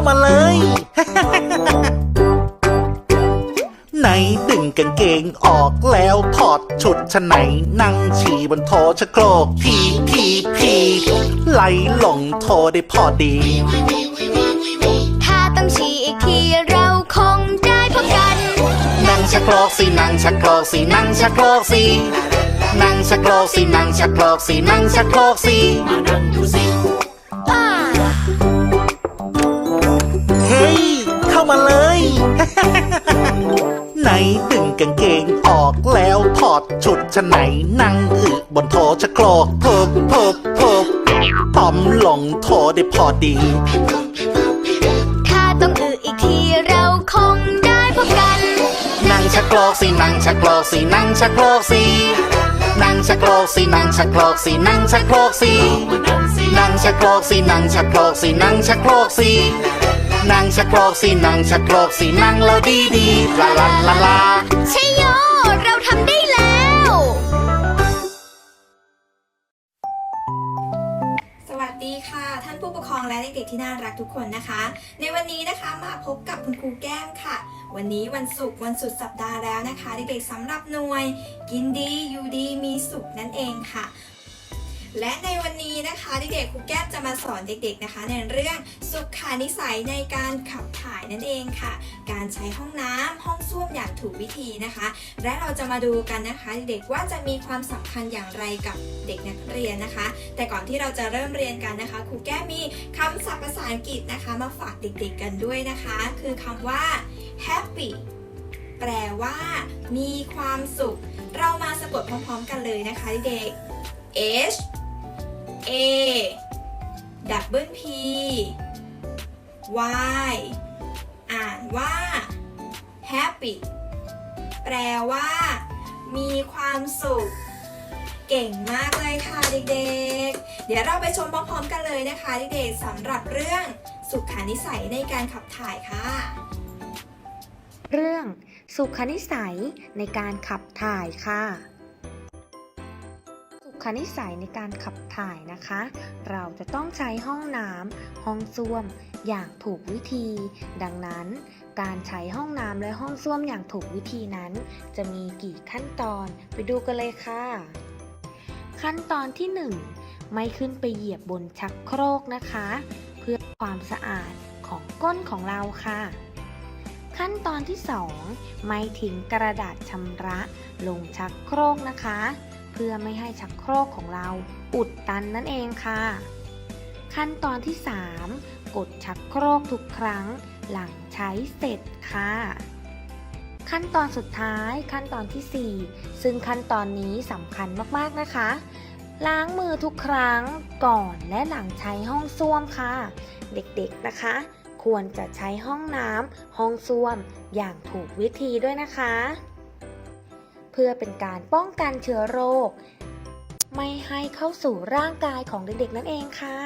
ามาเลย ไหนดึงกางเกงออกแล้วถอดชุดชั้นในนั่งฉี่บนโถชะโครกพีพีพีไหลลงโถได้พอดี ถ้าต้องฉี่อีกทีเราคงได้พบกัน นั่งชะโครกสินั่งชะโครกสินั่งชะโครกสินั่งชะโครกสินั่งชะโครกสินั่งชะโครกสิอ่า ดึงกางเกงออกแล้วถอดชุดชั้นในนั่งอึบนโถชะโครกเพิบเพิบเพิบต่อมลงโถได้พอดี ถ้าต้องอืออีกทีเราคงได้พบกัน นั่งชะโครกสินั่งชะโครกสินั่งชะโครกสินั่งชะโครกสินั่งชะโครกสินั่งชะโครกสินั่งชะโครกสินั่งชะโครกสินั่งชะโครกสิ นั่งชะโครกสินั่งชะโครกสินั่งแล้วดีดีลาลาลาลาใช่โย เราทำได้แล้ว สวัสดีค่ะ ท่านผู้ปกครองและเด็กๆที่น่ารักทุกคนนะคะ ในวันนี้นะคะมาพบกับคุณครูแก้มค่ะ วันนี้วันศุกร์วันสุดสัปดาห์แล้วนะคะ เด็กๆสำหรับหน่วย กินดีอยู่ดีมีสุขนั่นเองค่ะ และในวันนี้นะคะเด็กๆครูแก้มจะมาสอนเด็กๆนะคะ ในเรื่องสุขานิสัยในการขับถ่ายนั่นเองค่ะ การใช้ห้องน้ำห้องส้วมอย่างถูกวิธีนะคะ และเราจะมาดูกันนะคะเด็กๆว่าจะมีความสำคัญอย่างไรกับเด็กนักเรียนนะคะ แต่ก่อนที่เราจะเริ่มเรียนกันนะคะครูแก้มมีคำศัพท์ภาษาอังกฤษนะคะมาฝากเด็กๆกันด้วยนะคะ คือคำว่า happy แปลว่า มีความสุข เรามาสะกดพร้อมๆกันเลยนะคะเด็ก H A double P Y อ่านว่า happy แปลว่า มีความสุข เก่งมากเลยค่ะเด็กๆ เดี๋ยวเราไปชมพร้อมๆกันเลยนะคะเด็กๆสำหรับเรื่องสุขานิสัยในการขับถ่ายค่ะ เรื่องสุขนิสัยในการขับถ่ายค่ะ สุขนิสัยในการขับถ่ายนะคะ เราจะต้องใช้ห้องน้ำห้องส้วม อย่างถูกวิธี ดังนั้น การใช้ห้องน้ำและห้องส้วมอย่างถูกวิธีนั้น จะมีกี่ขั้นตอนไปดูกันเลยค่ะ ขั้นตอนที่ 1 ไม่ขึ้นไปเหยียบบนชักโครกนะคะ เพื่อความสะอาดของก้นของเราค่ะขั้นตอนที่ 2 ไม่ทิ้งกระดาษชำระลงชักโครกนะคะ เพื่อไม่ให้ชักโครกของเราอุดตันนั่นเองค่ะ ขั้นตอนที่ 3 กดชักโครกทุกครั้งหลังใช้เสร็จค่ะ ขั้นตอนสุดท้ายขั้นตอนทีสี่ 4 ซึ่งขั้นตอนนี้สำคัญมากๆนะคะ ล้างมือทุกครั้งก่อนและหลังใช้ห้องส้วมค่ะ เด็กๆนะคะ ควรจะใช้ห้องน้ำห้องส้วมอย่างถูกวิธีด้วยนะคะ เพื่อเป็นการป้องกันเชื้อโรค ไม่ให้เข้าสู่ร่างกายของเด็กๆนั่นเองค่ะ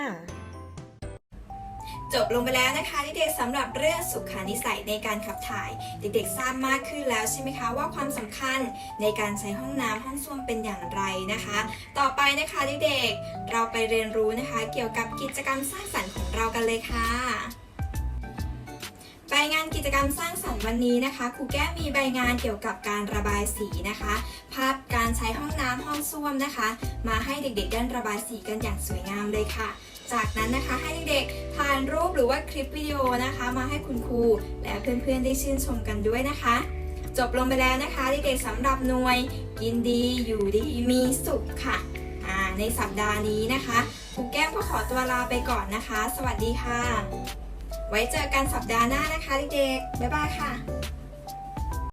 จบลงไปแล้วนะคะเด็กๆสำหรับเรื่องสุขานิสัยในการขับถ่าย เด็กๆทราบมากขึ้นแล้วใช่ไหมคะว่าความสำคัญในการใช้ห้องน้ำห้องส้วมเป็นอย่างไรนะคะ ต่อไปนะคะเด็กๆเราไปเรียนรู้นะคะ เกี่ยวกับกิจกรรมสร้างสรรค์ของเรากันเลยค่ะ ใบงานกิจกรรมสร้างสรรค์วันนี้นะคะครูแก้มมีใบงานเกี่ยวกับการระบายสีนะคะ ภาพการใช้ห้องน้ำห้องส้วมนะคะ มาให้เด็กๆได้ระบายสีกันอย่างสวยงามเลยค่ะ จากนั้นนะคะให้เด็กๆถ่ายรูปหรือว่าคลิปวิดีโอนะคะ มาให้คุณครูและเพื่อนๆได้ชื่นชมกันด้วยนะคะ จบลงไปแล้วนะคะเด็กๆสำหรับหน่วย กินดีอยู่ดีมีสุขค่ะในสัปดาห์นี้นะคะครูแก้มก็ขอตัวลาไปก่อนนะคะ สวัสดีค่ะ ไว้เจอกันสัปดาห์หน้านะคะเด็กๆ บ๊ายบายค่ะ